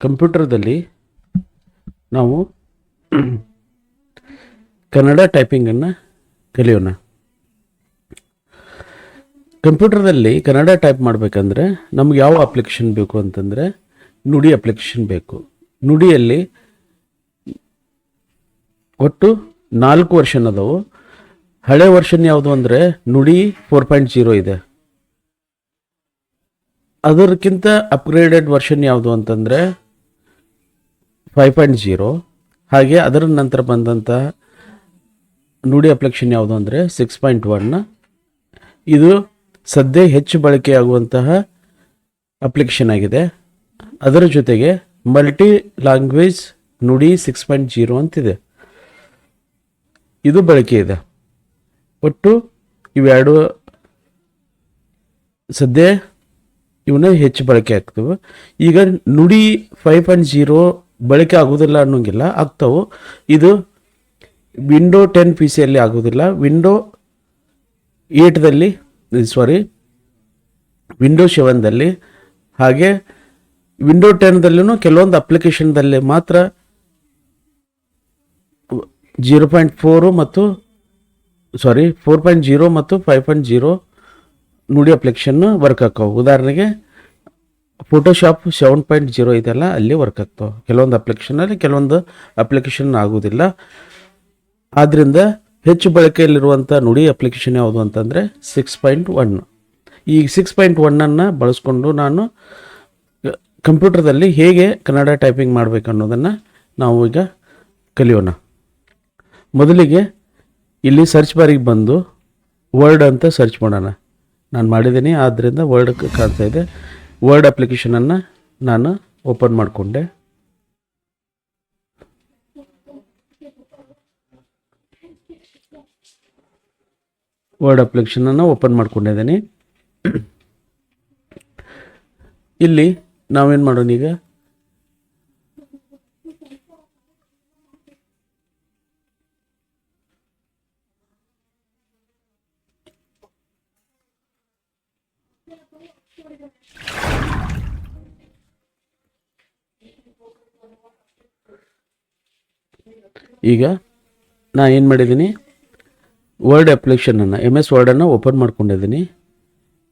ಕಂಪ್ಯೂಟರ್ದಲ್ಲಿ ನಾವು ಕನ್ನಡ ಟೈಪಿಂಗನ್ನು ಕಲಿಯೋಣ. ಕಂಪ್ಯೂಟರ್ದಲ್ಲಿ ಕನ್ನಡ ಟೈಪ್ ಮಾಡಬೇಕಂದ್ರೆ ನಮ್ಗೆ ಯಾವ ಅಪ್ಲಿಕೇಶನ್ ಬೇಕು ಅಂತಂದರೆ ನುಡಿ ಅಪ್ಲಿಕೇಶನ್ ಬೇಕು. ನುಡಿಯಲ್ಲಿ ಒಟ್ಟು ನಾಲ್ಕು ವರ್ಷನ್ ಅದಾವು. ಹಳೆ ವರ್ಷನ್ ಯಾವುದು ಅಂದರೆ ನುಡಿ ಫೋರ್ ಪಾಯಿಂಟ್ ಜೀರೋ ಇದೆ. ಅದಕ್ಕಿಂತ ಅಪ್ಗ್ರೇಡೆಡ್ ವರ್ಷನ್ ಯಾವುದು ಅಂತಂದರೆ ಫೈವ್ ಪಾಯಿಂಟ್ ಜೀರೋ ಹಾಗೆ ಅದರ ನಂತರ ಬಂದಂಥ ನುಡಿ ಅಪ್ಲಿಕೇಶನ್ ಯಾವುದು ಅಂದರೆ ಸಿಕ್ಸ್ ಪಾಯಿಂಟ್ ಒನ್ ಇದು ಸದ್ಯ ಹೆಚ್ಚು ಬಳಕೆಯಾಗುವಂತಹ ಅಪ್ಲಿಕೇಶನ್ ಆಗಿದೆ. ಅದರ ಜೊತೆಗೆ multi language Nudi six point zero ಅಂತಿದೆ. ಇದು ಬಳಕೆ ಇದೆ. ಒಟ್ಟು ಇವೆರಡು ಸದ್ಯ ಇವನ್ನ ಹೆಚ್ಚು ಬಳಕೆ ಆಗ್ತವೆ. ಈಗ ನುಡಿ ಫೈವ್ ಪಾಯಿಂಟ್ ಜೀರೋ ಬಳಕೆ ಆಗೋದಿಲ್ಲ ಅನ್ನೋಂಗಿಲ್ಲ, ಆಗ್ತಾವು. ಇದು ವಿಂಡೋ ಟೆನ್ ಪಿ ಸಿಯಲ್ಲಿ ಆಗೋದಿಲ್ಲ ವಿಂಡೋ ಏಟ್ದಲ್ಲಿ ಸಾರಿ ವಿಂಡೋ ಸೆವೆನ್ದಲ್ಲಿ ಹಾಗೆ ವಿಂಡೋ ಟೆನ್ದಲ್ಲೂ ಕೆಲವೊಂದು ಅಪ್ಲಿಕೇಶನ್ದಲ್ಲಿ ಮಾತ್ರ ಜೀರೋ ಪಾಯಿಂಟ್ ಫೋರು ಮತ್ತು ಸಾರಿ ಫೋರ್ ಪಾಯಿಂಟ್ ಜೀರೋ ಮತ್ತು five point zero Nudi application work ಆಕ್ಕವು ಉದಾಹರಣೆಗೆ ಫೋಟೋಶಾಪ್ ಸೆವೆನ್ ಪಾಯಿಂಟ್ ಜೀರೋ ಇದೆಲ್ಲ ಅಲ್ಲಿ ವರ್ಕ್ ಆಗ್ತಾವೆ ಕೆಲವೊಂದು ಅಪ್ಲಿಕೇಶನಲ್ಲಿ ಕೆಲವೊಂದು ಅಪ್ಲಿಕೇಶನ್ ಆಗೋದಿಲ್ಲ. ಆದ್ದರಿಂದ ಹೆಚ್ಚು ಬಳಕೆಯಲ್ಲಿರುವಂಥ ನುಡಿ ಅಪ್ಲಿಕೇಶನ್ ಯಾವುದು ಅಂತಂದರೆ ಸಿಕ್ಸ್ ಪಾಯಿಂಟ್ ಒನ್ ಈ ಸಿಕ್ಸ್ ಪಾಯಿಂಟ್ ಒನ್ನನ್ನು ಬಳಸ್ಕೊಂಡು ನಾನು ಕಂಪ್ಯೂಟರ್ದಲ್ಲಿ ಹೇಗೆ ಕನ್ನಡ ಟೈಪಿಂಗ್ ಮಾಡಬೇಕು ಅನ್ನೋದನ್ನು ನಾವು ಈಗ ಕಲಿಯೋಣ. ಮೊದಲಿಗೆ ಇಲ್ಲಿ ಸರ್ಚ್ ಬಾರಿಗೆ ಬಂದು ವರ್ಡ್ ಅಂತ ಸರ್ಚ್ ಮಾಡೋಣ. ನಾನು ಮಾಡಿದ್ದೀನಿ ಆದ್ದರಿಂದ ವರ್ಡ್ ಕಾಣ್ತಾ ಇದೆ. ವರ್ಡ್ ಅಪ್ಲಿಕೇಶನನ್ನು ನಾನು ಓಪನ್ ಮಾಡಿಕೊಂಡೆ. ವರ್ಡ್ ಅಪ್ಲಿಕೇಶನನ್ನು ಓಪನ್ ಮಾಡ್ಕೊಂಡಿದ್ದೀನಿ ಇಲ್ಲಿ ನಾವೇನು ಮಾಡೋಣ ಈಗ? ಈಗ ನಾ ಏನು ಮಾಡಿದ್ದೀನಿ? ವರ್ಡ್ ಅಪ್ಲಿಕೇಶನನ್ನು ಎಂ ಎಸ್ ವರ್ಡನ್ನು ಓಪನ್ ಮಾಡ್ಕೊಂಡಿದ್ದೀನಿ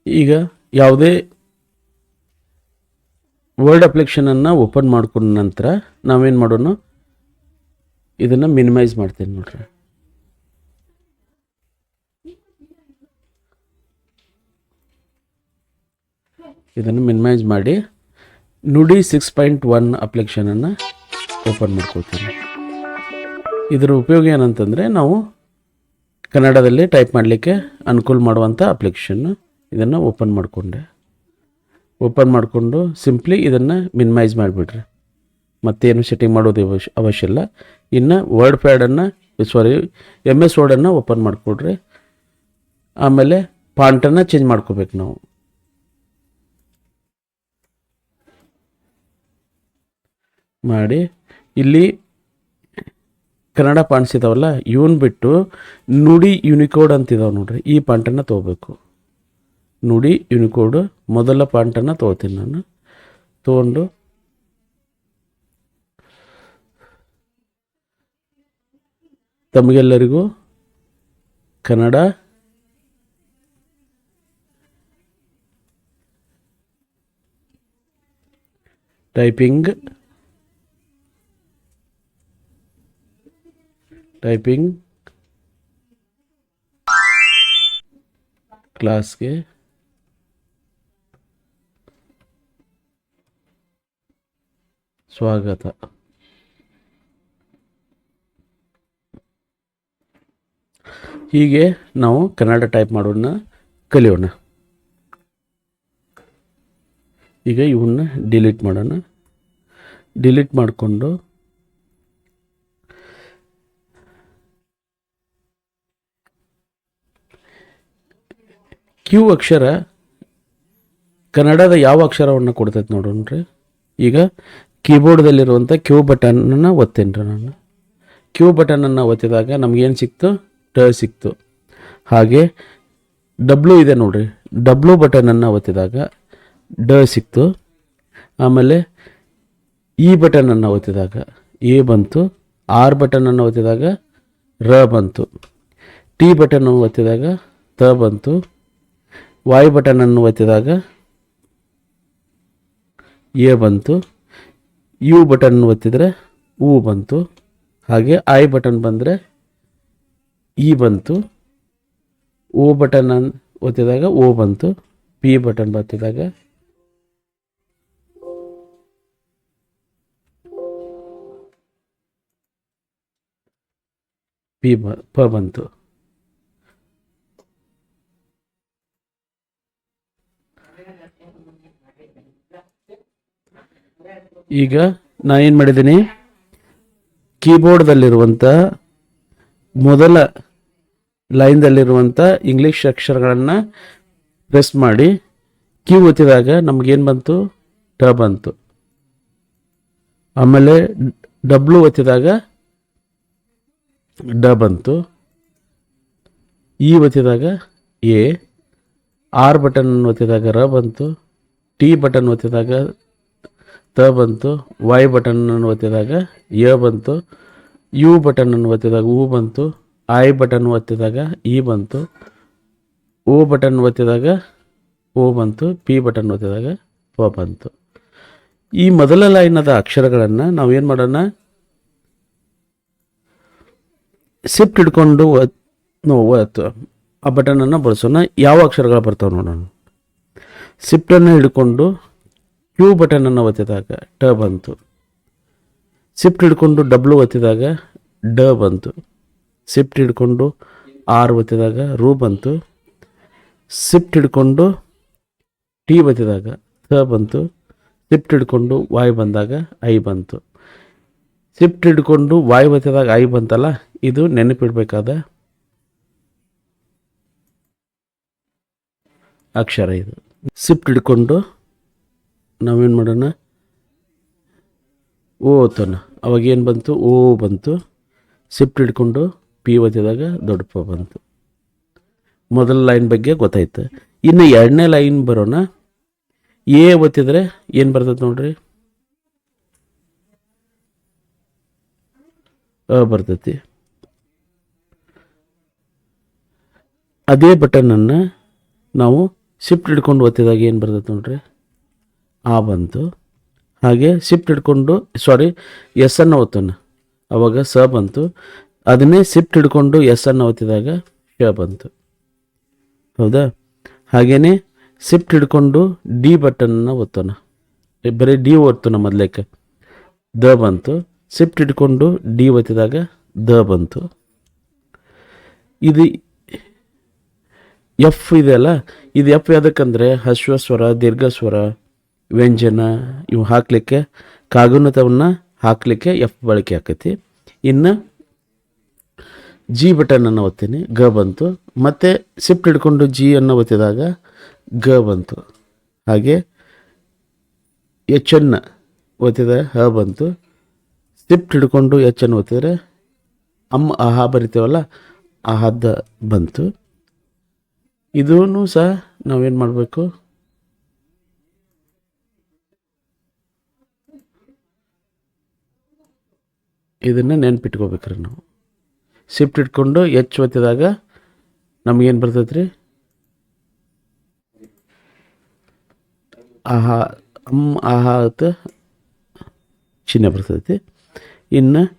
ಈಗ ಯಾವುದೇ ವರ್ಡ್ ಅಪ್ಲಿಕೇಶನನ್ನು ಓಪನ್ ಮಾಡ್ಕೊಂಡ ನಂತರ ನಾವೇನು ಮಾಡೋಣ? ಇದನ್ನು ಮಿನಿಮೈಸ್ ಮಾಡ್ತೀನಿ ನೋಡ್ರಿ. ಇದನ್ನು ಮಿನಿಮೈಸ್ ಮಾಡಿ ನುಡಿ ಸಿಕ್ಸ್ ಪಾಯಿಂಟ್ ಒನ್ ಅಪ್ಲಿಕೇಶನನ್ನು ಓಪನ್ ಮಾಡ್ಕೊಳ್ತೀನಿ. ಇದರ ಉಪಯೋಗ ಏನಂತಂದರೆ ನಾವು ಕನ್ನಡದಲ್ಲಿ ಟೈಪ್ ಮಾಡಲಿಕ್ಕೆ ಅನುಕೂಲ ಮಾಡುವಂಥ ಅಪ್ಲಿಕೇಶನ್ನು ಇದನ್ನು ಓಪನ್ ಮಾಡಿಕೊಂಡೆ. ಓಪನ್ ಮಾಡಿಕೊಂಡು ಸಿಂಪ್ಲಿ ಇದನ್ನು ಮಿನಿಮೈಸ್ ಮಾಡಿಬಿಡ್ರಿ ಮತ್ತೇನು ಸೆಟ್ಟಿಂಗ್ ಮಾಡೋದು ಅವಶ್ಯ ಅವಶ್ಯ ಇಲ್ಲ. ಇನ್ನು ವರ್ಡ್ ಪ್ಯಾಡನ್ನು ಸಾರಿ ಎಂ ಎಸ್ ವರ್ಡನ್ನು ಓಪನ್ ಮಾಡಿಕೊಡ್ರಿ ಆಮೇಲೆ ಪಾಂಟನ್ನು ಚೇಂಜ್ ಮಾಡ್ಕೋಬೇಕು ನಾವು. ಮಾಡಿ ಇಲ್ಲಿ ಕನ್ನಡ ಪಾಂಟ್ಸ್ ಇದಾವಲ್ಲ ಇವನ್ ಬಿಟ್ಟು ನುಡಿ ಯುನಿಕೋಡ್ ಅಂತಿದಾವೆ ನೋಡ್ರಿ, ಈ ಪಾಂಟನ್ನು ತೊಗೋಬೇಕು ನುಡಿ ಯುನಿಕೋಡ್, ಮೊದಲ ಪಾಂಟನ್ನು ತೊಗೋತೀನಿ ನಾನು. ತೊಗೊಂಡು ತಮಗೆಲ್ಲರಿಗೂ ಕನ್ನಡ ಟೈಪಿಂಗ್ ಟೈಪಿಂಗ್ ಕ್ಲಾಸ್ಗೆ. ಸ್ವಾಗತ. ಹೀಗೆ ನಾವು ಕನ್ನಡ ಟೈಪ್ ಮಾಡೋಣ ಕಲಿಯೋಣ. ಈಗ ಇವನ್ನ ಡಿಲೀಟ್ ಮಾಡೋಣ. ಡಿಲೀಟ್ ಮಾಡಿಕೊಂಡು ಕ್ಯೂ ಅಕ್ಷರ ಕನ್ನಡದ ಯಾವ ಅಕ್ಷರವನ್ನು ಕೊಡ್ತೈತೆ ನೋಡೋಣ್ರಿ ಈಗ ಕೀಬೋರ್ಡ್ದಲ್ಲಿರುವಂಥ ಕ್ಯೂ ಬಟನನ್ನು ಒತ್ತೇನೆ ರೀ ನಾನು. ಕ್ಯೂ ಬಟನನ್ನು ಒತ್ತಿದಾಗ ನಮಗೇನು ಸಿಕ್ತು? ಟ ಸಿಕ್ತು. ಹಾಗೆ ಡಬ್ಲ್ಯೂ ಇದೆ ನೋಡ್ರಿ. ಡಬ್ಲ್ಯೂ ಬಟನನ್ನು ಒತ್ತಿದಾಗ ಡ ಸಿಕ್ತು. ಆಮೇಲೆ ಇ ಬಟನನ್ನು ಒತ್ತಿದಾಗ ಎ ಬಂತು. ಆರ್ ಬಟನನ್ನು ಒತ್ತಿದಾಗ ರ ಬಂತು. ಟಿ ಬಟನ್ ಒತ್ತಿದಾಗ ತ ಬಂತು. ವಾಯ್ ಬಟನನ್ನು ಒತ್ತಿದಾಗ ಎ ಬಂತು. ಯು ಬಟನ್ ಒತ್ತಿದರೆ ಉ ಬಂತು. ಹಾಗೆ ಐ ಬಟನ್ ಬಂದರೆ ಇ ಬಂತು. ಓ ಬಟನ್ ಒತ್ತಿದಾಗ ಓ ಬಂತು. ಪಿ ಬಟನ್ ಒತ್ತಿದಾಗ ಪಿ ಪ ಬಂತು. ಈಗ ನಾ ಏನು ಮಾಡಿದ್ದೀನಿ? ಕೀಬೋರ್ಡ್ದಲ್ಲಿರುವಂಥ ಮೊದಲ ಲೈನ್ದಲ್ಲಿರುವಂಥ ಇಂಗ್ಲೀಷ್ ಅಕ್ಷರಗಳನ್ನು ಪ್ರೆಸ್ ಮಾಡಿ ಕ್ಯೂ ಒತ್ತಿದಾಗ ನಮಗೇನು ಬಂತು? ಟ ಬಂತು. ಆಮೇಲೆ ಡಬ್ಲ್ಯೂ ಒತ್ತಿದಾಗ ಡ ಬಂತು. ಇ ಒತ್ತಿದಾಗ ಎ, ಆರ್ ಬಟನ್ ಒತ್ತಿದಾಗ ರ ಬಂತು. ಟಿ ಬಟನ್ ಒತ್ತಿದಾಗ ತ ಬಂತು, ವೈ ಬಟನ್ ಒತ್ತಿದಾಗ, ಯ ಬಂತು, ಯು ಬಟನ್ ಒತ್ತಿದಾಗ ಉ ಬಂತು, ಐ ಬಟನ್ ಒತ್ತಿದಾಗ ಇ ಬಂತು, ಓ ಬಟನ್ ಒತ್ತಿದಾಗ ಓ ಬಂತು, ಪಿ ಬಟನ್ ಒತ್ತಿದಾಗ ಪ ಬಂತು. ಈ ಮೊದಲ ಲೈನದ ಅಕ್ಷರಗಳನ್ನು ನಾವೇನು ಮಾಡೋಣ? ಸಿಫ್ಟ್ ಹಿಡ್ಕೊಂಡು ಒತ್ತು. ಆ ಬಟನನ್ನು ಬಳಸೋಣ. ಯಾವ ಅಕ್ಷರಗಳು ಬರ್ತಾವೆ ನೋಡೋಣ. ಸಿಫ್ಟನ್ನು ಹಿಡ್ಕೊಂಡು ಕ್ಯೂ ಬಟನನ್ನು ಒತ್ತಿದಾಗ ಟ ಬಂತು. ಸಿಫ್ಟ್ ಹಿಡ್ಕೊಂಡು ಡಬ್ಲು ಒತ್ತಿದಾಗ ಡ ಬಂತು. ಸಿಫ್ಟ್ ಹಿಡ್ಕೊಂಡು ಆರ್ ಒತ್ತಿದಾಗ ರೂ ಬಂತು. ಸಿಫ್ಟ್ ಹಿಡ್ಕೊಂಡು ಟಿ ಒತ್ತಿದಾಗ ಥ ಬಂತು. ಸಿಫ್ಟ್ ಹಿಡ್ಕೊಂಡು ವಾಯ್ ಬಂದಾಗ ಐ ಬಂತು. ಸಿಫ್ಟ್ ಹಿಡ್ಕೊಂಡು ವಾಯ್ ಒತ್ತಿದಾಗ ಐ ಬಂತಲ್ಲ, ಇದು ನೆನಪಿಡಬೇಕಾದ ಅಕ್ಷರ ಇದು. ಸಿಫ್ಟ್ ಹಿಡ್ಕೊಂಡು ನಾವೇನು ಮಾಡೋಣ? ಓ ತನ ಅವಾಗ ಏನು ಬಂತು? ಓ, ಬಂತು. ಶಿಫ್ಟ್ ಹಿಡ್ಕೊಂಡು ಪಿ ಒತ್ತಿದಾಗ ದೊಡ್ಡ ಪ ಬಂತು. ಮೊದಲ ಲೈನ್ ಬಗ್ಗೆ ಗೊತ್ತಾಯ್ತು. ಇನ್ನು ಎರಡನೇ ಲೈನ್ ಬರೋಣ. ಎ ಒತ್ತಿದ್ರೆ ಏನು ಬರ್ತದೆ ನೋಡ್ರಿ? ಅ ಬರ್ತೈತಿ. ಅದೇ ಬಟನನ್ನು ನಾವು ಶಿಫ್ಟ್ ಹಿಡ್ಕೊಂಡು ಒತ್ತಿದಾಗ ಏನು ಬರ್ತೈತೆ ನೋಡ್ರಿ? ಆ ಬಂತು. ಹಾಗೆ ಶಿಫ್ಟ್ ಹಿಡ್ಕೊಂಡು ಸಾರಿ ಎಸ್ ಅನ್ನು ಓದ್ತಾನೆ. ಅವಾಗ ಸ ಬಂತು. ಅದನ್ನೇ ಶಿಫ್ಟ್ ಹಿಡ್ಕೊಂಡು ಎಸ್ ಅನ್ನ ಒತ್ತಿದಾಗ ಶ ಬಂತು. ಹೌದಾ? ಹಾಗೇನೆ ಶಿಫ್ಟ್ ಹಿಡ್ಕೊಂಡು ಡಿ ಬಟನ್ನ ಒತ್ತೋಣ ಬರೀ ಡಿ ಓದ್ತಾನ ಮೊದಲೇಕೆ ದ ಬಂತು. ಶಿಫ್ಟ್ ಹಿಡ್ಕೊಂಡು ಡಿ ಒತ್ತಿದಾಗ ದ ಬಂತು. ಇದು ಎಫ್ ಇದೆಯಲ್ಲ ಇದು ಎಫ್ ಯಾವುದಕ್ಕಂದರೆ ಹಶ್ವ ಸ್ವರ ದೀರ್ಘ ಸ್ವರ ವ್ಯಂಜನ ಇವು ಹಾಕಲಿಕ್ಕೆ, ಕಾಗುಣಿತವನ್ನು ಹಾಕಲಿಕ್ಕೆ ಎಫ್ ಬಳಕೆ ಆಕೈತಿ. ಇನ್ನು ಜಿ ಬಟನನ್ನು ಒತ್ತೀನಿ, ಗ ಬಂತು. ಮತ್ತು ಶಿಫ್ಟ್ ಹಿಡ್ಕೊಂಡು ಜಿ ಅನ್ನು ಒತ್ತಿದಾಗ ಗ ಬಂತು. ಹಾಗೆ ಎಚ್ ಅನ್ನು ಒತ್ತಿದ ಹ ಬಂತು. ಶಿಫ್ಟ್ ಹಿಡ್ಕೊಂಡು ಎಚ್ ಅನ್ನು ಒತ್ತಿದರೆ ಅಮ್ಮ ಆಹಾ ಬರಿತೇವಲ್ಲ ಆಹಾದ ಬಂತು. ಇದೂ ಸಹ ನಾವೇನು ಮಾಡಬೇಕು? ಇದನ್ನು ನೆನ್ಪಿಟ್ಕೋಬೇಕ್ರಿ ನಾವು. ಶಿಫ್ಟ್ ಇಟ್ಕೊಂಡು ಎಚ್ ಒತ್ತಿದಾಗ ನಮಗೇನು ಬರ್ತೈತೆ ರೀ ಆಹಾ, ಅಮ್, ಆಹಾ ಅಂತ ಚಿಹ್ನೆ ಬರ್ತೈತಿ. ಇನ್ನು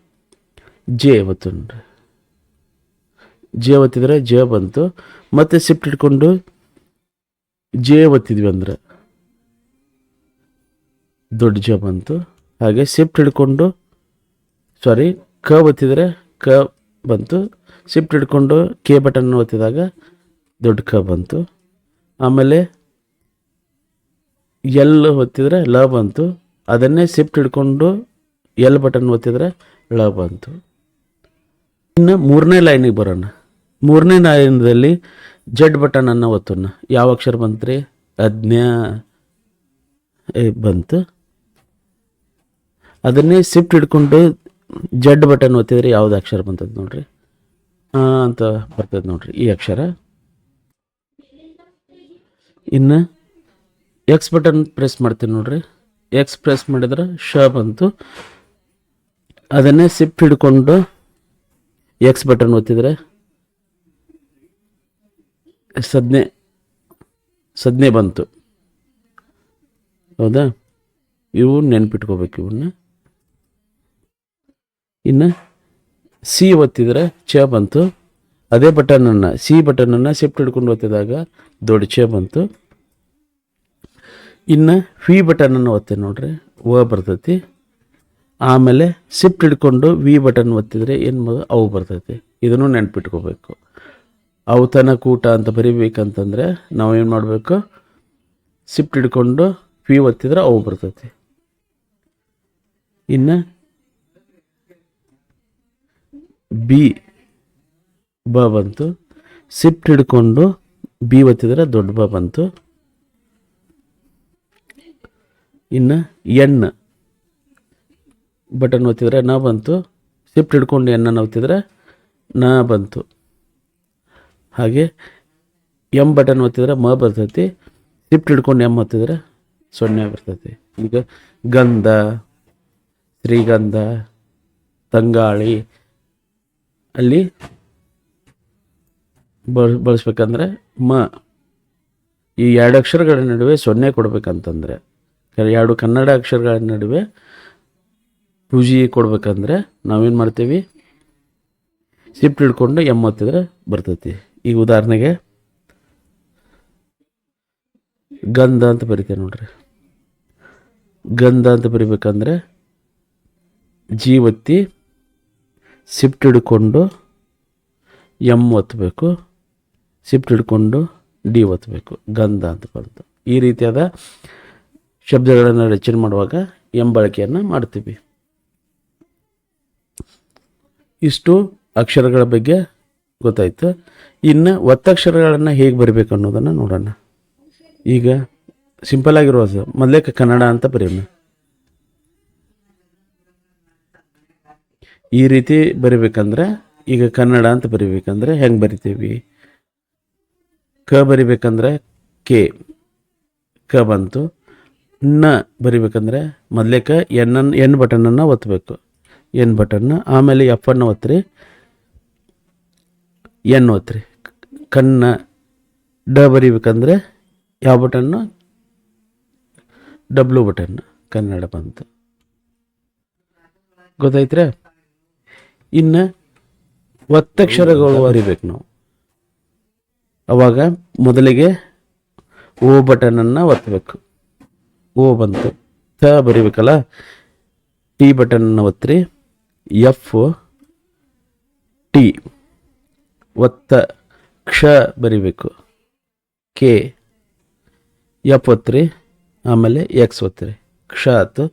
ಜೆ ಒತ್ತುಂಡ್ರಿ. ಜೆ ಒತ್ತಿದ್ರೆ ಜೆ ಬಂತು. ಮತ್ತೆ ಶಿಫ್ಟ್ ಇಟ್ಕೊಂಡು ಜೆ ಒತ್ತಿದ್ವಿ ಅಂದ್ರೆ ದೊಡ್ಡ ಜೆ ಬಂತು. ಹಾಗೆ ಶಿಫ್ಟ್ ಹಿಡ್ಕೊಂಡು ಸಾರಿ ಕ ಒತ್ತಿದರೆ ಕ ಬಂತು. ಶಿಫ್ಟ್ ಹಿಡ್ಕೊಂಡು ಕೆ ಬಟನ್ ಒತ್ತಿದಾಗ ದೊಡ್ಡ ಕ ಬಂತು. ಆಮೇಲೆ ಎಲ್ ಒತ್ತಿದರೆ ಲ ಬಂತು. ಅದನ್ನೇ ಶಿಫ್ಟ್ ಹಿಡ್ಕೊಂಡು ಎಲ್ ಬಟನ್ ಒತ್ತಿದರೆ ಳ ಬಂತು. ಇನ್ನು ಮೂರನೇ ಲೈನಿಗೆ ಬರೋಣ. ಮೂರನೇ ಲೈನದಲ್ಲಿ ಜಡ್ ಬಟನನ್ನು ಒತ್ತೋಣ. ಯಾವ ಅಕ್ಷರ ಬಂತ್ರಿ? ಅಜ್ಞಾ ಬಂತು. ಅದನ್ನೇ ಶಿಫ್ಟ್ ಹಿಡ್ಕೊಂಡು ಜಡ್ ಬಟನ್ ಒತ್ತಿದ್ರೆ ಯಾವ್ದು ಅಕ್ಷರ ಬಂತದ ನೋಡ್ರಿ. ಅಂತ ಬರ್ತದೆ ನೋಡ್ರಿ ಈ ಅಕ್ಷರ. ಇನ್ನು ಎಕ್ಸ್ ಬಟನ್ ಪ್ರೆಸ್ ಮಾಡ್ತೀನಿ ನೋಡ್ರಿ. ಎಕ್ಸ್ ಪ್ರೆಸ್ ಮಾಡಿದ್ರೆ ಶ ಬಂತು. ಅದನ್ನೇ ಸಿಪ್ ಹಿಡ್ಕೊಂಡು ಎಕ್ಸ್ ಬಟನ್ ಒತ್ತಿದ್ರೆ ಸದ್ನೆ ಸದ್ನೆ ಬಂತು. ಹೌದಾ? ಇವು ನೆನ್ಪಿಟ್ಕೋಬೇಕು ಇವನ್ನ ಇನ್ನು ಸಿ ಒತ್ತಿದ್ರೆ ಚ ಬಂತು. ಅದೇ ಬಟನನ್ನು, ಸಿ ಬಟನನ್ನು ಶಿಫ್ಟ್ ಹಿಡ್ಕೊಂಡು ಒತ್ತಿದಾಗ ದೊಡ್ಡ ಚ ಬಂತು. ಇನ್ನು ವಿ ಬಟನನ್ನು ಒತ್ತೆ ನೋಡ್ರಿ, ವ ಬರ್ತೈತಿ. ಆಮೇಲೆ ಶಿಫ್ಟ್ ಹಿಡ್ಕೊಂಡು ವಿ ಬಟನ್ ಒತ್ತಿದ್ರೆ ಏನು ಅವು ಬರ್ತೈತಿ. ಇದನ್ನು ನೆನ್ಪಿಟ್ಕೋಬೇಕು. ಅವತನ ಕೂಟ ಅಂತ ಬರಿಬೇಕಂತಂದ್ರೆ ನಾವು ಏನು ಮಾಡಬೇಕು? ಶಿಫ್ಟ್ ಹಿಡ್ಕೊಂಡು ವಿ ಒತ್ತಿದ್ರೆ ಅವು ಬರ್ತೈತಿ. ಇನ್ನು ಬಿ, ಬ ಬಂತು. ಸಿಫ್ಟ್ ಹಿಡ್ಕೊಂಡು ಬಿ ಒತ್ತಿದ್ರೆ ದೊಡ್ಡ ಬ ಬಂತು. ಇನ್ನು ಎನ್, ಬಟನ್ ಒತ್ತಿದ್ರೆ ನ ಬಂತು. ಶಿಫ್ಟ್ ಹಿಡ್ಕೊಂಡು ಎನ್ನ ಒತ್ತಿದ್ರೆ ನ ಬಂತು. ಹಾಗೆ ಎಂ ಬಟನ್ ಒತ್ತಿದ್ರೆ ಮ ಬರ್ತೈತಿ. ಶಿಫ್ಟ್ ಹಿಡ್ಕೊಂಡು ಎಂ ಒತ್ತಿದ್ರೆ ಸೊನ್ನೆ ಬರ್ತೈತಿ. ಈಗ ಗಂಧ, ಶ್ರೀಗಂಧ, ತಂಗಾಳಿ ಅಲ್ಲಿ ಬಳ, ಬಳಸ್ಬೇಕಂದ್ರೆ ಮ. ಈ ಎರಡು ಅಕ್ಷರಗಳ ನಡುವೆ ಸೊನ್ನೆ ಕೊಡ್ಬೇಕಂತಂದ್ರೆ ಎರಡು ಕನ್ನಡ ಅಕ್ಷರಗಳ ನಡುವೆ ರುಜಿ ಕೊಡ್ಬೇಕಂದ್ರೆ ನಾವೇನು ಮಾಡ್ತೀವಿ? ಶಿಫ್ಟ್ ಹಿಡ್ಕೊಂಡು ಎಂ ಒತ್ತಿದ್ರೆ ಬರ್ತೈತಿ. ಈಗ ಉದಾಹರಣೆಗೆ ಗಂಧ ಅಂತ ಬರಿತೇವೆ ನೋಡ್ರಿ. ಗಂಧ ಅಂತ ಬರಿಬೇಕಂದ್ರೆ ಜಿ ಶಿಫ್ಟ್ ಹಿಡ್ಕೊಂಡು ಎಂ ಒತ್ತಬೇಕು ಶಿಫ್ಟ್ ಹಿಡ್ಕೊಂಡು ಡಿ ಒತ್ತಬೇಕು ಗಂಧ ಅಂತ ಬಂತು ಈ ರೀತಿಯಾದ ಶಬ್ದಗಳನ್ನು ರಚನೆ ಮಾಡುವಾಗ ಎಂ ಬಳಕೆಯನ್ನು ಮಾಡ್ತೀವಿ. ಇಷ್ಟು ಅಕ್ಷರಗಳ ಬಗ್ಗೆ ಗೊತ್ತಾಯ್ತು. ಇನ್ನು ಒತ್ತಕ್ಷರಗಳನ್ನು ಹೇಗೆ ಬರಿಬೇಕು ಅನ್ನೋದನ್ನು ನೋಡೋಣ. ಈಗ ಸಿಂಪಲ್ ಆಗಿರುವ ಮೊದಲೇ ಕನ್ನಡ ಅಂತ ಬರೆಯೋಣ. ಈ ರೀತಿ ಬರಿಬೇಕಂದ್ರೆ, ಈಗ ಕನ್ನಡ ಅಂತ ಬರಿಬೇಕಂದ್ರೆ ಹೆಂಗೆ ಬರಿತೀವಿ? ಕ ಬರಿಬೇಕಂದ್ರೆ ಕೆ, ಕ ಬಂತು. ನ ಬರಿಬೇಕಂದ್ರೆ ಮೊದಲೇಕ ಎನ್ ಎನ್ ಬಟನನ್ನು ಒತ್ತಬೇಕು ಎನ್ ಬಟನ್ನ, ಆಮೇಲೆ ಎಫ್ ಅನ್ನು ಒತ್ತಿರಿ ಎನ್ ಒತ್ತಿರಿ ಕನ್ನ ಡ ಬರಿಬೇಕಂದ್ರೆ ಯಾವ ಬಟನ್ನು? ಡಬ್ಲ್ಯೂ ಬಟನ್ ಕನ್ನಡ ಬಂತು. ಗೊತ್ತಾಯ್ತ್ರಾ? ಇನ್ನು ಒತ್ತಕ್ಷರಗಳು ಅರಿಬೇಕು ನಾವು. ಅವಾಗ ಮೊದಲಿಗೆ ಓ ಬಟನನ್ನು ಒತ್ತಬೇಕು ಓ ಬಂತು. ತ ಬರಿಬೇಕಲ್ಲ? ಟಿ ಬಟನನ್ನು ಒತ್ತಿರಿ ಎಫ್ ಟಿ. ಒತ್ತ ಕ್ಷ ಬರಿಬೇಕು. ಕೆ. ಎಫ್ ಒತ್ತಿರಿ ಆಮೇಲೆ ಎಕ್ಸ್ ಒತ್ತಿರಿ ಕ್ಷ ಆಯ್ತು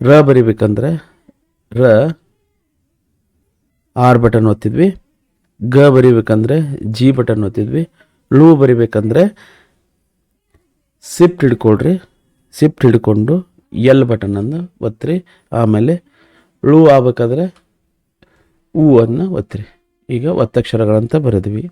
ರ ಬರಿಬೇಕಂದ್ರೆ ರ ಆರ್ ಬಟನ್ ಒತ್ತಿದ್ವಿ. ಗ ಬರಿಬೇಕಂದ್ರೆ, ಜಿ ಬಟನ್ ಒತ್ತಿದ್ವಿ. ಲೂ ಬರಿಬೇಕಂದ್ರೆ ಸಿಫ್ಟ್ ಹಿಡ್ಕೊಳ್ರಿ. ಸಿಫ್ಟ್ ಹಿಡ್ಕೊಂಡು ಎಲ್ ಬಟನನ್ನು ಒತ್ತಿರಿ ಆಮೇಲೆ ಲೂ ಆಗ್ಬೇಕಾದ್ರೆ ಹೂ ಅನ್ನು ಒತ್ತಿರಿ ಈಗ ಒತ್ತಕ್ಷರಗಳಂತ ಬರೆದ್ವಿ.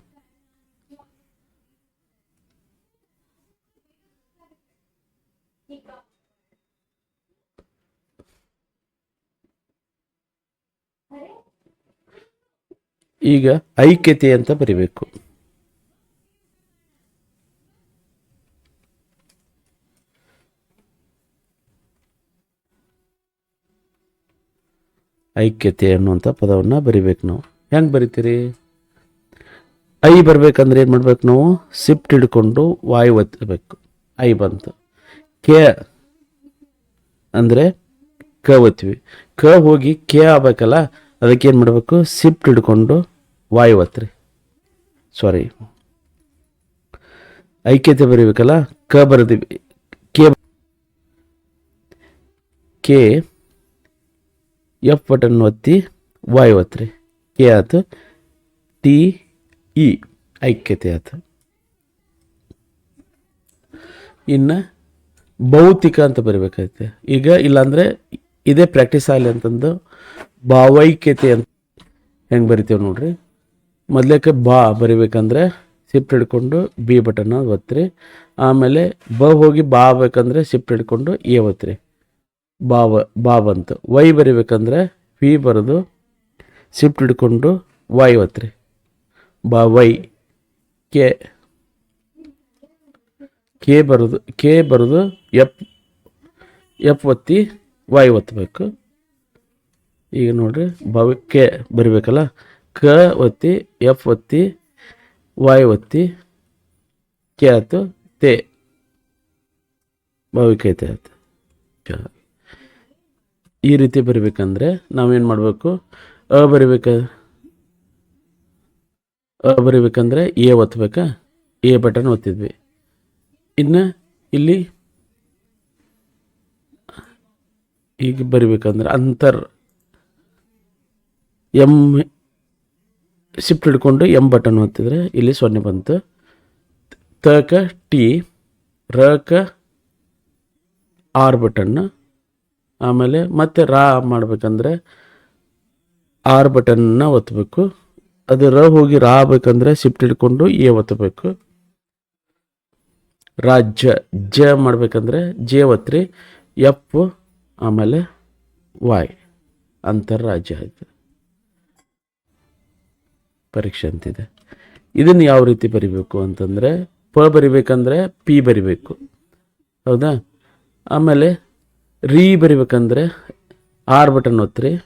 ಈಗ ಐಕ್ಯತೆ ಅಂತ ಬರಿಬೇಕು. ಐಕ್ಯತೆ ಅನ್ನುವಂಥ ಪದವನ್ನು ಬರಿಬೇಕು ನಾವು. ಹೆಂಗೆ ಬರಿತೀರಿ? ಐ ಬರ್ಬೇಕಂದ್ರೆ ಏನು ಮಾಡ್ಬೇಕು ನಾವು? ಸಿಫ್ಟ್ ಹಿಡ್ಕೊಂಡು ವಾಯು ಒತ್ತಬೇಕು. ಐ ಬಂತು. ಕೆ ಅಂದರೆ ಕ ಒತ್ತೀವಿ. ಕ ಹೋಗಿ ಕೆ ಆಗ್ಬೇಕಲ್ಲ, ಅದಕ್ಕೆ ಏನು ಮಾಡಬೇಕು? ಸಿಫ್ಟ್ ಹಿಡ್ಕೊಂಡು ವಾಯು ರೀ ಸಾರಿ ಐಕ್ಯತೆ ಬರೀಬೇಕಲ್ಲ? ಕ ಬರೆದಿವಿ. ಕೆ ಕೆ ಎಫ್ ಬಟನ್ ಒತ್ತಿ ವಾಯುವತ್ ರೀ ಕೆ ಆಯ್ತು ಟಿ, ಇ. ಐಕ್ಯತೆ ಆಯ್ತು ಇನ್ನು ಭೌತಿಕ ಅಂತ ಬರಿಬೇಕಾಯ್ತೆ. ಈಗ ಇಲ್ಲಾಂದರೆ ಇದೇ ಪ್ರಾಕ್ಟೀಸ್ ಆಗಲಿ ಅಂತಂದು ಭಾವೈಕ್ಯತೆ ಅಂತ ಹೆಂಗೆ ಬರಿತೀವಿ ನೋಡ್ರಿ? ಮೊದಲೇಕೆ ಬಾ ಬರಿಬೇಕಂದ್ರೆ ಶಿಫ್ಟ್ ಹಿಡ್ಕೊಂಡು ಬಿ ಬಟನ್ ಒತ್ತಿರಿ. ಆಮೇಲೆ ಬ ಹೋಗಿ ಬಾ ಬೇಕಂದ್ರೆ ಶಿಫ್ಟ್ ಹಿಡ್ಕೊಂಡು ಎ ಒತ್ತಿರಿ. ಬಾ ಬಾ ಬಂತು. ವೈ ಬರಿಬೇಕಂದ್ರೆ ವಿ ಬರೆದು ಶಿಫ್ಟ್ ಹಿಡ್ಕೊಂಡು ವೈ ಒತ್ತಿರಿ. ಬಾ ವೈ ಕೆ ಕೆ ಬರೋದು ಕೆ ಬರೋದು ಎಫ್ ಎಫ್ ಒತ್ತಿ ವೈ ಒತ್ತಬೇಕು ಈಗ ನೋಡಿರಿ ಬಾವಿ ಕೆ ಬರಿಬೇಕಲ್ಲ? ಕ ಒತ್ತಿ, ಎಫ್ ಒತ್ತಿ ವಾಯ್ ಒತ್ತಿ, ಕೆ ಆಯ್ತು, ತೇ. ಭಾವಿಕೈತೆ ಆಯ್ತು. ಈ ರೀತಿ ಬರಿಬೇಕಂದ್ರೆ ನಾವೇನು ಮಾಡಬೇಕು? ಅ ಬರಿಬೇಕ. ಅ ಬರಿಬೇಕಂದ್ರೆ ಎ ಒತ್ತಬೇಕಾ ಎ ಬಟನ್ ಒತ್ತಿದ್ವಿ. ಇನ್ನು ಇಲ್ಲಿ ಈಗ ಬರಿಬೇಕಂದ್ರೆ ಅಂತರ್. ಎಂ ಶಿಫ್ಟ್ ಹಿಡ್ಕೊಂಡು ಎಂ ಬಟನ್ ಒತ್ತಿದ್ರೆ ಇಲ್ಲಿ ಸೊನ್ನೆ ಬಂತು. ತಕ ಟಿ ರಕ ಆರ್ ಬಟನ್ ಆಮೇಲೆ ಮತ್ತೆ ರಾ ಮಾಡಬೇಕಂದ್ರೆ ಆರ್ ಬಟನ್ನ ಒತ್ತಬೇಕು. ಅದು ರ ಹೋಗಿ ರಾ ಆಗಬೇಕಂದ್ರೆ ಶಿಫ್ಟ್ ಹಿಡ್ಕೊಂಡು ಎ ಒತ್ತಬೇಕು. ರಾಜ್ಯ ಜ ಮಾಡಬೇಕಂದ್ರೆ ಜೆ ಒತ್ರಿ ಎಫ್, ಆಮೇಲೆ ವಾಯ್. ಅಂತರ್ರಾಜ್ಯ ಆಯ್ತು. ಪರೀಕ್ಷೆ ಅಂತಿದೆ. ಇದನ್ನು ಯಾವ ರೀತಿ ಬರಿಬೇಕು ಅಂತಂದರೆ, ಪ ಬರಿಬೇಕಂದ್ರೆ, ಪಿ ಬರಿಬೇಕು. ಹೌದಾ? ಆಮೇಲೆ ರೀ ಬರಿಬೇಕಂದ್ರೆ, ಆರ್ ಬಟನ್ ಒತ್ತಿರಿ,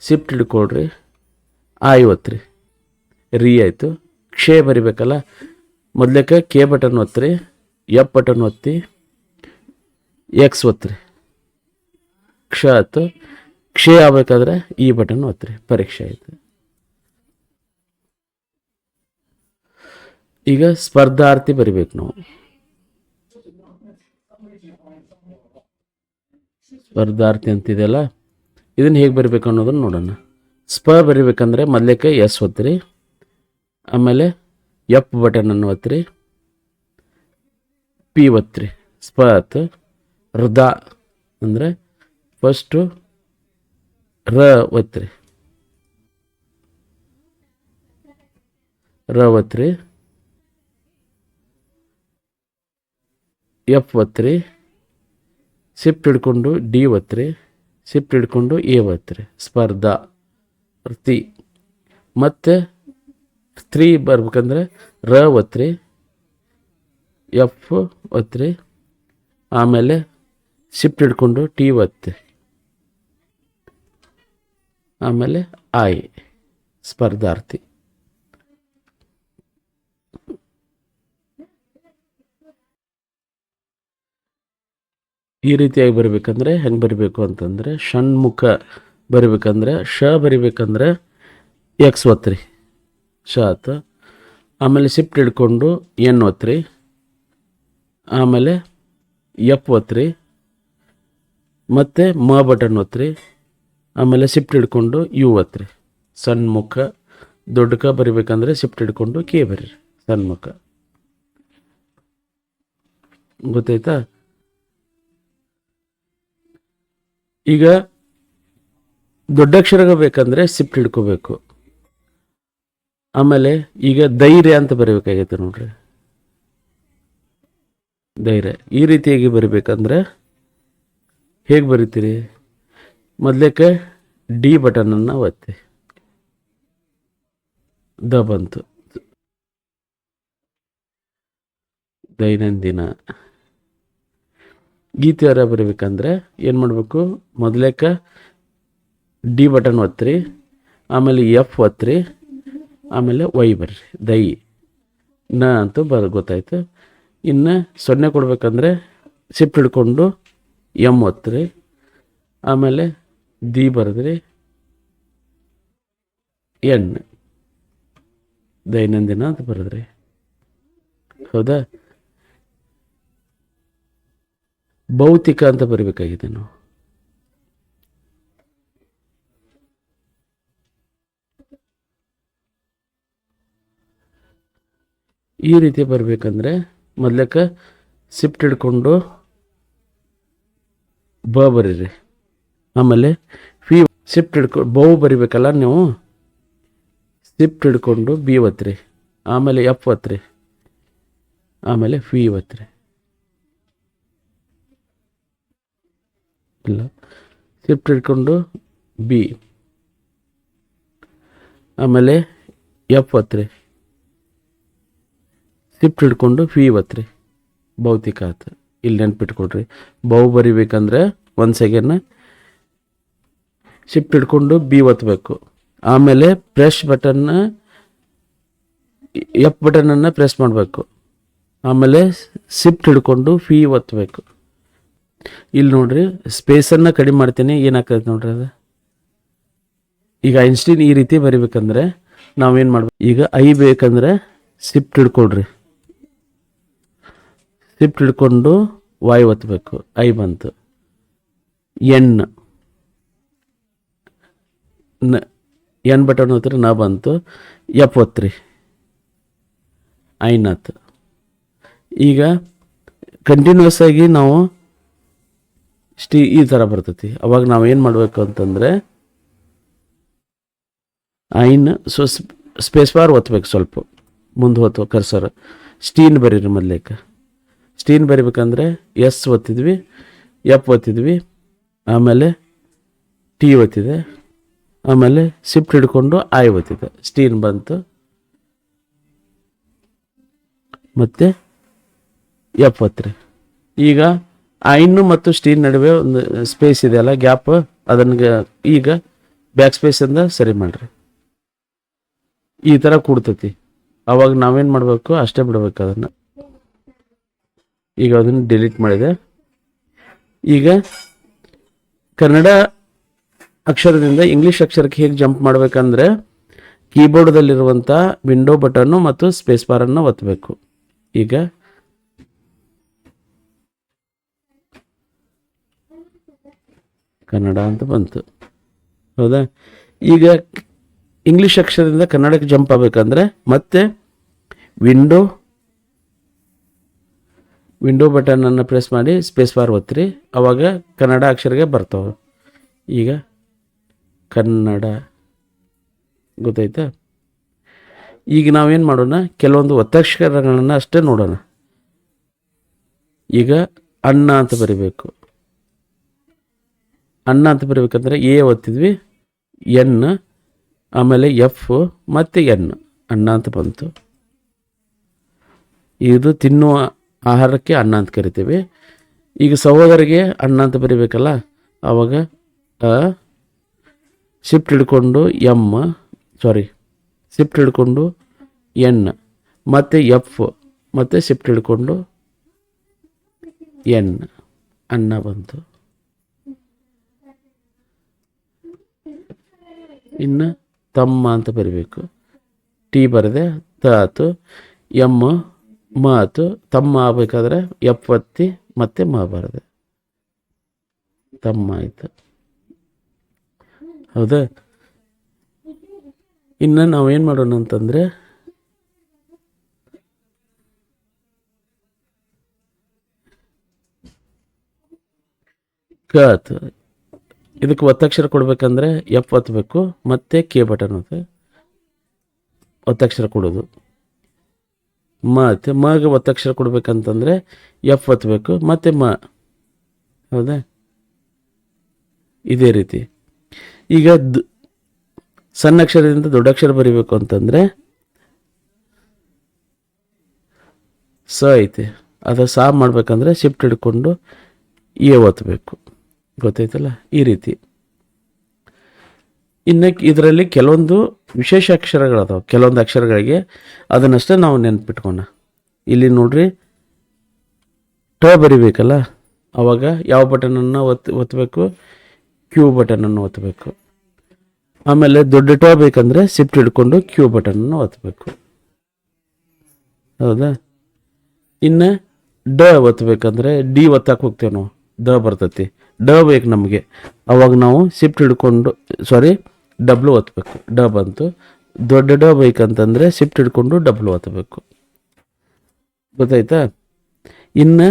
ಶಿಫ್ಟ್ ಹಿಡ್ಕೊಳ್ರಿ, ಆಯ್ ಒತ್ತಿರಿ. ರೀ ಆಯಿತು. ಕ್ಷೇ ಬರಿಬೇಕಲ್ಲ? ಮೊದಲಕ್ಕೆ ಕೆ ಬಟನ್ ಒತ್ತಿರಿ, ಎಫ್ ಬಟನ್ ಒತ್ತಿ, ಎಕ್ಸ್ ಒತ್ತಿರಿ. ಕ್ಷ ಆಯಿತು. ಕ್ಷೇ ಆಗಬೇಕಾದ್ರೆ ಈ ಬಟನ್ ಒತ್ತಿರಿ. ಪರೀಕ್ಷೆ ಆಯಿತು. ಈಗ ಸ್ಪರ್ಧಾರ್ಥಿ ಬರಿಬೇಕು ನಾವು. ಸ್ಪರ್ಧಾರ್ಥಿ ಅಂತಿದೆಯಲ್ಲ? ಇದನ್ನ ಹೇಗೆ ಬರಿಬೇಕು ಅನ್ನೋದನ್ನ ನೋಡೋಣ. ಸ್ಪ ಬರಿಬೇಕಂದ್ರೆ ಮೊದಲಕ್ಕೆ ಎಸ್ ಒತ್ತಿರಿ, ಆಮೇಲೆ ಎಫ್ ಅನ್ನು ಒತ್ತಿರಿ, ಪಿ ಒತ್ತಿರಿ. ಸ್ಪ ಅತ್ ಹೃದ ಅಂದರೆ ಫಸ್ಟು ರ ಒತ್ತಿರಿ. ರ ಒತ್ತಿರಿ. ಎಫ್ ಒತ್ತಿರಿ ಶಿಫ್ಟ್ ಹಿಡ್ಕೊಂಡು ಡಿ ಒತ್ತಿರಿ ಶಿಫ್ಟ್ ಹಿಡ್ಕೊಂಡು ಎ ಒತ್ತಿರಿ, ಸ್ಪರ್ಧಾ ತಿ ಮತ್ತು ತ್ರೀ ಬರ್ಬೇಕಂದ್ರೆ ರ ಒತ್ತಿರಿ, ಎಫ್ ಒತ್ತಿರಿ, ಆಮೇಲೆ ಶಿಫ್ಟ್ ಹಿಡ್ಕೊಂಡು ಟಿ ಒತ್ತಿ ಆಮೇಲೆ ಐ ಸ್ಪರ್ಧಾರ್ಥಿ ಈ ರೀತಿಯಾಗಿ ಬರಬೇಕಂದ್ರೆ ಹೆಂಗೆ ಬರಬೇಕು ಅಂತಂದರೆ ಷಣ್ಮುಖ ಬರಿಬೇಕಂದ್ರೆ ಶ ಬರಿಬೇಕಂದ್ರೆ ಎಕ್ಸ್ ಒತ್ತಿರಿ. ಶ ಆತ ಆಮೇಲೆ ಶಿಫ್ಟ್ ಹಿಡ್ಕೊಂಡು ಎನ್ ಒತ್ತಿರಿ. ಆಮೇಲೆ ಎಫ್ ಒತ್ತಿರಿ. ಮತ್ತು ಮ ಬಟನ್ ಒತ್ತಿರಿ. ಆಮೇಲೆ ಶಿಫ್ಟ್ ಹಿಡ್ಕೊಂಡು ಯು ಒತ್ತಿರಿ. ಸಣ್ಮುಖ ದೊಡ್ಡ ಕ ಬರಿಬೇಕಂದ್ರೆ ಶಿಫ್ಟ್ ಹಿಡ್ಕೊಂಡು ಕೆ ಬರೀರಿ. ಸಣ್ಮುಖ ಗೊತ್ತಾಯ್ತಾ? ಈಗ ದೊಡ್ಡಕ್ಷರ ಬೇಕಂದ್ರೆ ಶಿಫ್ಟ್ ಹಿಡ್ಕೋಬೇಕು. ಆಮೇಲೆ ಈಗ ಧೈರ್ಯ ಅಂತ ಬರೀಬೇಕಾಗೈತೆ ನೋಡ್ರಿ. ಧೈರ್ಯ. ಈ ರೀತಿಯಾಗಿ ಬರಿಬೇಕಂದ್ರೆ ಹೇಗೆ ಬರಿತೀರಿ? ಮೊದಲಕ್ಕೆ ಡಿ ಬಟನನ್ನು ಒತ್ತಿ. ದ ಬಂತು. ದೈನಂದಿನ ಗೀತೆಯರ ಬರಬೇಕಂದ್ರೆ ಏನು ಮಾಡಬೇಕು? ಮೊದಲೇಕ ಡಿ ಬಟನ್ ಒತ್ತಿರಿ ಆಮೇಲೆ ಎಫ್ ಒತ್ತಿರಿ ಆಮೇಲೆ ವೈ ಬರ್ರಿ, ದೈ. ನ ಅಂತ ಬರ ಗೊತ್ತಾಯ್ತು. ಇನ್ನು ಸೊನ್ನೆ ಕೊಡ್ಬೇಕಂದ್ರೆ ಶಿಫ್ಟ್ ಹಿಡ್ಕೊಂಡು ಎಂ ಒತ್ತಿರಿ ಆಮೇಲೆ ದಿ ಬರೆದ್ರಿ, ಎನ್. ದೈನಂದಿನ ಅಂತ ಬರೆದ್ರಿ. ಹೌದಾ? ಭೌತಿಕ ಅಂತ ಬರಬೇಕಾಗಿದೆ ನಾವು. ಈ ರೀತಿ ಬರಬೇಕಂದ್ರೆ ಮೊದಲಕ್ಕೆ ಶಿಫ್ಟ್ ಹಿಡ್ಕೊಂಡು ಬ ಬರೀರಿ. ಆಮೇಲೆ ಫಿ ಶಿಫ್ಟ್ ಹಿಡ್ಕೊಂಡು ಬೌ ಬರಿಬೇಕಲ್ಲ ನೀವು? ಸಿಫ್ಟ್ ಹಿಡ್ಕೊಂಡು ಬಿ ಒತ್ತಿರಿ ಆಮೇಲೆ ಎಫ್ ಒತ್ತಿರಿ ಆಮೇಲೆ ಫಿ ಒತ್ತಿರಿ ಇಲ್ಲ. ಶಿಫ್ಟ್ ಹಿಡ್ಕೊಂಡು ಬಿ ಆಮೇಲೆ ಎಫ್ ಒತ್ರಿ ಶಿಫ್ಟ್ ಹಿಡ್ಕೊಂಡು ಫಿ ಒತ್ರಿ ಭೌತಿಕ ಆತು ಇಲ್ಲಿ ನೆನ್ಪಿಟ್ಕೊಡ್ರಿ ಬಹು ಬರಿಬೇಕಂದ್ರೆ ಒಂದು ಸೆಕೆಂಡ್ ಶಿಫ್ಟ್ ಹಿಡ್ಕೊಂಡು ಬಿ ಒತ್ತಬೇಕು ಆಮೇಲೆ ಪ್ರೆಸ್ ಬಟನ್ನ ಎಫ್ ಬಟನನ್ನು ಪ್ರೆಸ್ ಮಾಡಬೇಕು. ಆಮೇಲೆ ಶಿಫ್ಟ್ ಹಿಡ್ಕೊಂಡು ಫಿ ಒತ್ತಬೇಕು ಇಲ್ಲಿ ನೋಡ್ರಿ ಸ್ಪೇಸನ್ನು ಕಡಿಮೆ ಮಾಡ್ತೀನಿ, ಏನಾಗ್ತದೆ ನೋಡ್ರಿ ಅದು? ಈಗ ಐನ್ಸ್ಟೀನ್ ಈ ರೀತಿ ಬರಿಬೇಕಂದ್ರೆ ನಾವೇನು ಮಾಡ್ಬೇಕು? ಈಗ ಐ ಬೇಕಂದ್ರೆ ಸಿಫ್ಟ್ ಹಿಡ್ಕೊಳ್ರಿ. ಸಿಫ್ಟ್ ಹಿಡ್ಕೊಂಡು ವಾಯ್ ಒತ್ತಬೇಕು ಐ ಬಂತು. ಎನ್ನ ಎನ್ ಬಟನ್ ಒತ್ತಿರಿ, ನ ಬಂತು. ಎಫ್ ಒತ್ರಿ. ಐನಾತ್ ಈಗ ಕಂಟಿನ್ಯೂಸ್ ಆಗಿ ನಾವು ಸ್ಟೀ ಈ ಥರ ಬರ್ತೈತಿ. ಅವಾಗ ನಾವು ಏನು ಮಾಡಬೇಕು ಅಂತಂದರೆ, ಐನ್ ಸೊ ಸ್ಪೇಸ್ ಬಾರ್ ಒತ್ತಬೇಕು ಸ್ವಲ್ಪ. ಮುಂದೆ ಹೊತ್ತು ಕರ್ಸರ್ ಸ್ಟೀನ್ ಬರೀರಿ ಮೊದಲೇಕ ಸ್ಟೀನ್ ಬರಿಬೇಕಂದ್ರೆ ಎಸ್ ಒತ್ತಿದ್ವಿ ಎಪ್ ಒತ್ತಿದ್ವಿ, ಆಮೇಲೆ ಟಿ ಒತ್ತಿದೆ, ಆಮೇಲೆ ಶಿಫ್ಟ್ ಹಿಡ್ಕೊಂಡು ಐ ಒತ್ತಿದೆ. ಸ್ಟೀನ್ ಬಂತು. ಮತ್ತು ಎಪ್ ಒತ್ತಿರಿ. ಈಗ ಐನು ಮತ್ತು ಸ್ಟೀಲ್ ನಡುವೆ ಒಂದು ಸ್ಪೇಸ್ ಇದೆಯಲ್ಲ ಗ್ಯಾಪ್ ಅದನ್ನು ಈಗ ಬ್ಯಾಕ್ ಸ್ಪೇಸಿಂದ ಸರಿ ಮಾಡ್ರಿ. ಈ ಥರ ಕೂಡ್ತೈತಿ. ಅವಾಗ ನಾವೇನು ಮಾಡಬೇಕು, ಅಷ್ಟೇ ಬಿಡಬೇಕು ಅದನ್ನು. ಈಗ ಅದನ್ನು ಡಿಲೀಟ್ ಮಾಡಿದೆ. ಈಗ ಕನ್ನಡ ಅಕ್ಷರದಿಂದ ಇಂಗ್ಲೀಷ್ ಅಕ್ಷರಕ್ಕೆ ಹೇಗೆ ಜಂಪ್ ಮಾಡಬೇಕಂದ್ರೆ ಕೀಬೋರ್ಡ್ದಲ್ಲಿರುವಂಥ ವಿಂಡೋ ಬಟನ್ನು ಮತ್ತು ಸ್ಪೇಸ್ ಬಾರನ್ನು ಒತ್ತಬೇಕು ಈಗ ಕನ್ನಡ ಅಂತ ಬಂತು. ಹೌದಾ? ಈಗ ಇಂಗ್ಲೀಷ್ ಅಕ್ಷರದಿಂದ ಕನ್ನಡಕ್ಕೆ ಜಂಪ್ ಆಗಬೇಕಂದ್ರೆ ಮತ್ತೆ ವಿಂಡೋ ವಿಂಡೋ ಬಟನನ್ನು ಪ್ರೆಸ್ ಮಾಡಿ ಸ್ಪೇಸ್ ಬಾರ್ ಒತ್ತಿರಿ. ಆವಾಗ ಕನ್ನಡ ಅಕ್ಷರಗೆ ಬರ್ತಾವೆ. ಈಗ ಕನ್ನಡ. ಗೊತ್ತಾಯ್ತಾ? ಈಗ ನಾವೇನು ಮಾಡೋಣ? ಕೆಲವೊಂದು ಒತ್ತಕ್ಷರಗಳನ್ನು ಅಷ್ಟೇ ನೋಡೋಣ. ಈಗ ಅನ್ನ ಅಂತ ಬರಿಬೇಕು. ಅನ್ನ ಅಂತ ಬರಬೇಕಂದ್ರೆ ಎ ಒತ್ತಿದ್ವಿ, ಎನ್, ಆಮೇಲೆ ಎಫ್, ಮತ್ತು ಎನ್, ಅನ್ನ ಅಂತ ಬಂತು. ಇದು ತಿನ್ನುವ ಆಹಾರಕ್ಕೆ ಅನ್ನ ಅಂತ ಕರಿತೀವಿ. ಈಗ ಸಹೋದರಿಗೆ ಅನ್ನ ಅಂತ ಬರಿಬೇಕಲ್ಲ ಆವಾಗ ಶಿಫ್ಟ್ ಹಿಡ್ಕೊಂಡು ಎಂ ಸಾರಿ ಶಿಫ್ಟ್ ಹಿಡ್ಕೊಂಡು ಎನ್, ಮತ್ತು ಎಫ್, ಮತ್ತು ಶಿಫ್ಟ್ ಹಿಡ್ಕೊಂಡು ಎನ್, ಅನ್ನ ಬಂತು. ಇನ್ನು ತಮ್ಮ ಅಂತ ಬರಿಬೇಕು. ಟಿ ಬರದೆ ತಾತು ಎಂ, ಮ ತಮ್ಮ ಆಗಬೇಕಾದ್ರೆ ಎಫ್ ಒತ್ತಿ ಮತ್ತೆ ಮ ಬರದೆ. ತಮ್ಮ ಆಯಿತು. ಹೌದಾ? ಇನ್ನು ನಾವೇನು ಮಾಡೋಣ ಅಂತಂದರೆ ಕಾತು ಇದಕ್ಕೆ ಒತ್ತಕ್ಷರ ಕೊಡಬೇಕಂದ್ರೆ ಎಫ್ ಒತ್ತಬೇಕು ಮತ್ತೆ ಕೆ ಬಟನ್ ಒತ್ತೆ. ಒತ್ತಕ್ಷರ ಕೊಡೋದು. ಮ ಆಯ್ತು ಮಗೆ ಒತ್ತಕ್ಷರ ಕೊಡಬೇಕಂತಂದರೆ ಎಫ್ ಒತ್ತಬೇಕು ಮತ್ತು ಮ. ಹೌದಾ? ಇದೇ ರೀತಿ. ಈಗ ದ್ ಸಣ್ಣ ಅಕ್ಷರದಿಂದ ದೊಡ್ಡ ಅಕ್ಷರ ಬರಿಬೇಕು ಅಂತಂದರೆ ಸ ಐತೆ. ಅದು ಸಾ ಮಾಡಬೇಕಂದ್ರೆ ಶಿಫ್ಟ್ ಹಿಡ್ಕೊಂಡು ಎ ಒತ್ತಬೇಕು ಗೊತ್ತಾಯ್ತಲ್ಲ? ಈ ರೀತಿ. ಇನ್ನು ಇದರಲ್ಲಿ ಕೆಲವೊಂದು ವಿಶೇಷ ಅಕ್ಷರಗಳದಾವೆ. ಕೆಲವೊಂದು ಅಕ್ಷರಗಳಿಗೆ ಅದನ್ನಷ್ಟೇ ನಾವು ನೆನ್ಪಿಟ್ಕೋಣ ಇಲ್ಲಿ ನೋಡ್ರಿ, ಟ ಬರಿಬೇಕಲ್ಲ? ಅವಾಗ ಯಾವ ಬಟನನ್ನು ಒತ್ ಒತ್ತಬೇಕು ಕ್ಯೂ ಬಟನನ್ನು ಒತ್ತಬೇಕು ಆಮೇಲೆ ದೊಡ್ಡ ಟ ಬೇಕಂದ್ರೆ ಶಿಫ್ಟ್ ಹಿಡ್ಕೊಂಡು ಕ್ಯೂ ಬಟನನ್ನು ಒತ್ತಬೇಕು ಹೌದಾ? ಇನ್ನು ಡ ಒತ್ತಬೇಕಂದ್ರೆ ಡಿ ಒತ್ತಕ್ಕೆ ಹೋಗ್ತೇವೆ ನಾವು. ದ ಬರ್ತೈತಿ. ಡ ಬೇಕು ನಮಗೆ. ಅವಾಗ ನಾವು ಶಿಫ್ಟ್ ಹಿಡ್ಕೊಂಡು ಸಾರಿ ಡಬ್ಲು ಒತ್ತಬೇಕು ಡ ಬಂತು. ದೊಡ್ಡ ಡ ಬೇಕಂತಂದರೆ ಶಿಫ್ಟ್ ಹಿಡ್ಕೊಂಡು ಡಬ್ಲು ಒತ್ತಬೇಕು ಗೊತ್ತಾಯ್ತಾ? ಇನ್ನು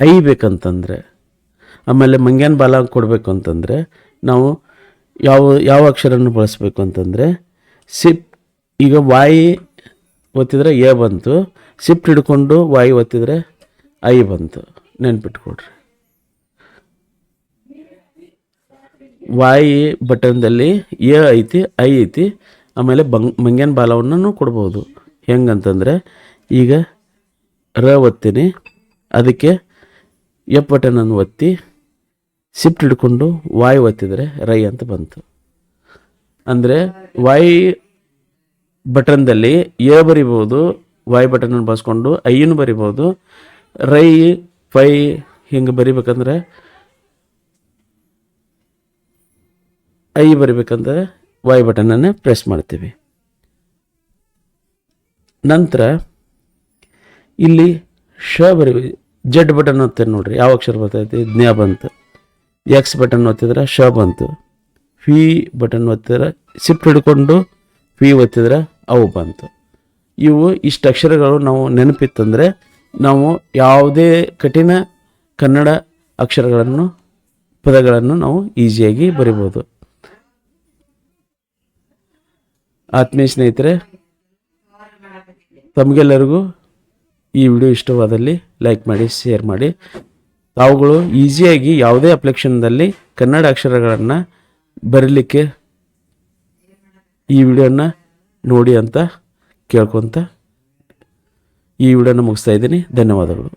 ಐ ಬೇಕಂತಂದರೆ, ಆಮೇಲೆ ಮಂಗ್ಯಾನ್ ಬಾಲ ಕೊಡಬೇಕು ಅಂತಂದರೆ ನಾವು ಯಾವ ಯಾವ ಅಕ್ಷರವನ್ನು ಬಳಸಬೇಕು ಅಂತಂದರೆ ಸಿಪ್ ಈಗ ವಾಯಿ ಒತ್ತಿದ್ರೆ ಎ ಬಂತು. ಶಿಫ್ಟ್ ಹಿಡ್ಕೊಂಡು ವಾಯಿ ಒತ್ತಿದ್ರೆ ಐ ಬಂತು. ನೆನ್ಪಿಟ್ಕೊಡ್ರಿ ವಾಯಿ ಬಟನ್ದಲ್ಲಿ ಎ ಐತಿ ಐ ಐತಿ, ಆಮೇಲೆ ಬಂಗ್, ಮಂಗ್ಯಾನ ಬಾಲವನ್ನು ಕೊಡ್ಬೋದು. ಹೆಂಗಂತಂದರೆ ಈಗ ರ ಒತ್ತೀನಿ, ಅದಕ್ಕೆ ಎಫ್ ಬಟನನ್ನು ಒತ್ತಿ, ಶಿಫ್ಟ್ ಹಿಡ್ಕೊಂಡು ವಾಯ್ ಒತ್ತಿದರೆ ರೈ ಅಂತ ಬಂತು. ಅಂದರೆ ವಾಯ್ ಬಟನ್ದಲ್ಲಿ ಎ ಬರಿಬೋದು ವಾಯ್ ಬಟನನ್ನು ಬಳಸ್ಕೊಂಡು ಐಯನ್ನು ಬರಿಬೋದು, ರೈ, ಫೈ ಹಿಂಗೆ ಬರಿಬೇಕಂದ್ರೆ ಐ ಬರಬೇಕಂದ್ರೆ ವೈ ಬಟನನ್ನು ಪ್ರೆಸ್ ಮಾಡ್ತೀವಿ. ನಂತರ ಇಲ್ಲಿ ಶ ಬರಿ ಜೆಡ್ ಬಟನ್ ಒತ್ತೇನೆ ನೋಡ್ರಿ, ಯಾವ ಅಕ್ಷರ ಬರ್ತೈತಿ? ಜ್ಞಾ ಬಂತು. ಎಕ್ಸ್ ಬಟನ್ ಒತ್ತಿದ್ರೆ ಶ ಬಂತು. ಫಿ ಬಟನ್ ಒತ್ತಿದ್ರೆ ಶಿಫ್ಟ್ ಹಿಡ್ಕೊಂಡು ಫಿ ಒತ್ತಿದ್ರೆ ಅವು ಬಂತು. ಇವು ಇಷ್ಟು ಅಕ್ಷರಗಳು ನಾವು ನೆನಪಿತ್ತಂದರೆ ನಾವು ಯಾವುದೇ ಕಠಿಣ ಕನ್ನಡ ಅಕ್ಷರಗಳನ್ನು ಪದಗಳನ್ನು ನಾವು ಈಸಿಯಾಗಿ ಬರಿಬೋದು. ಆತ್ಮೀಯ ಸ್ನೇಹಿತರೆ, ತಮಗೆಲ್ಲರಿಗೂ ಈ ವಿಡಿಯೋ ಇಷ್ಟವಾದಲ್ಲಿ ಲೈಕ್ ಮಾಡಿ, ಶೇರ್ ಮಾಡಿ. ತಾವುಗಳು ಈಸಿಯಾಗಿ ಯಾವುದೇ ಅಪ್ಲಿಕೇಶನ್ದಲ್ಲಿ ಕನ್ನಡ ಅಕ್ಷರಗಳನ್ನು ಬರೀಲಿಕ್ಕೆ ಈ ವಿಡಿಯೋನ ನೋಡಿ ಅಂತ ಕೇಳ್ಕೊತ ಈ ವಿಡಿಯೋನ ಮುಗಿಸ್ತಾ ಇದ್ದೀನಿ. ಧನ್ಯವಾದಗಳು.